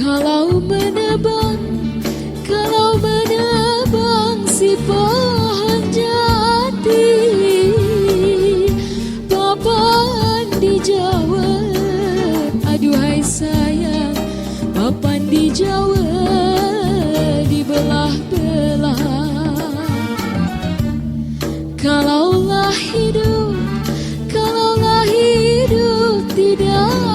Kalau menebang, kalau menebang si pohon jati Papan dijawab, aduhai sayang Papan dijawab, dibelah-belah Kalaulah hidup, kalaulah hidup tidak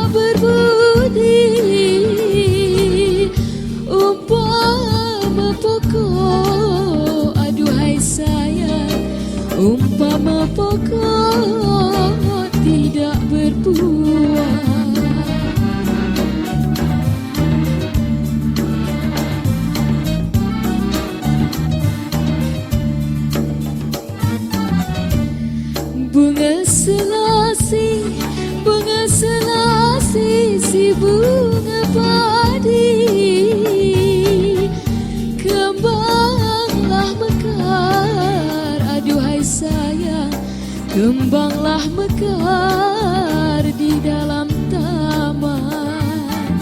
Umpama pokok tidak berbuah. Bunga selasi, bunga selasi, si bunga padi Kembanglah mekar di dalam taman.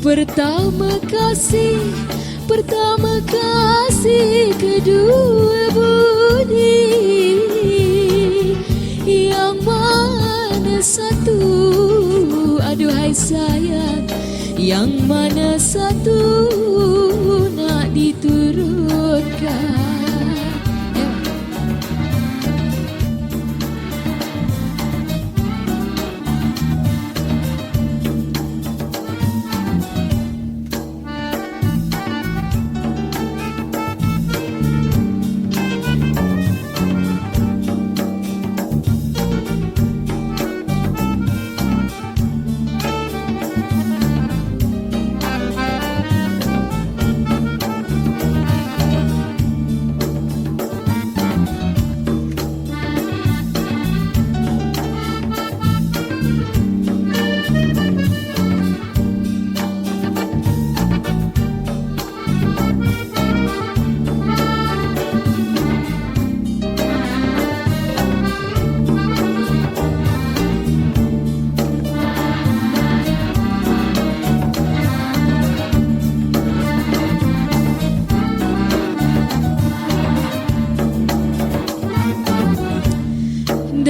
Pertama kasih, pertama kasih kedua budi Yang mana satu, aduhai sayang Yang mana satu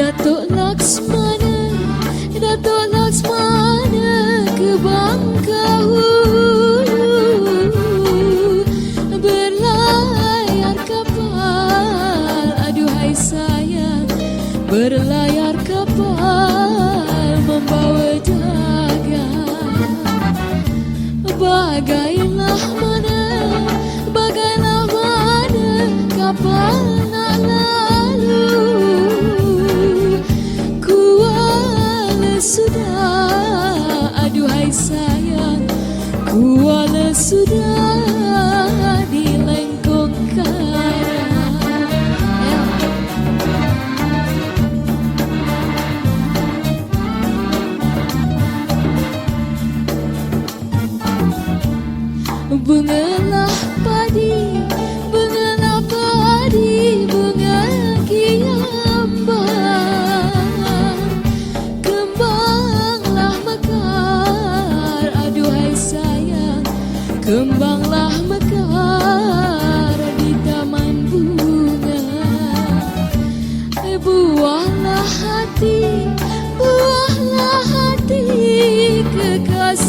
Datuk Laksmana, Datuk Laksmana ke Bangkahulu Berlayar kapal, aduhai sayang. Berlayar kapal membawa dagang Bagailah sudah, aduhai sayang Kuala sudah di lengkung karang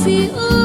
feel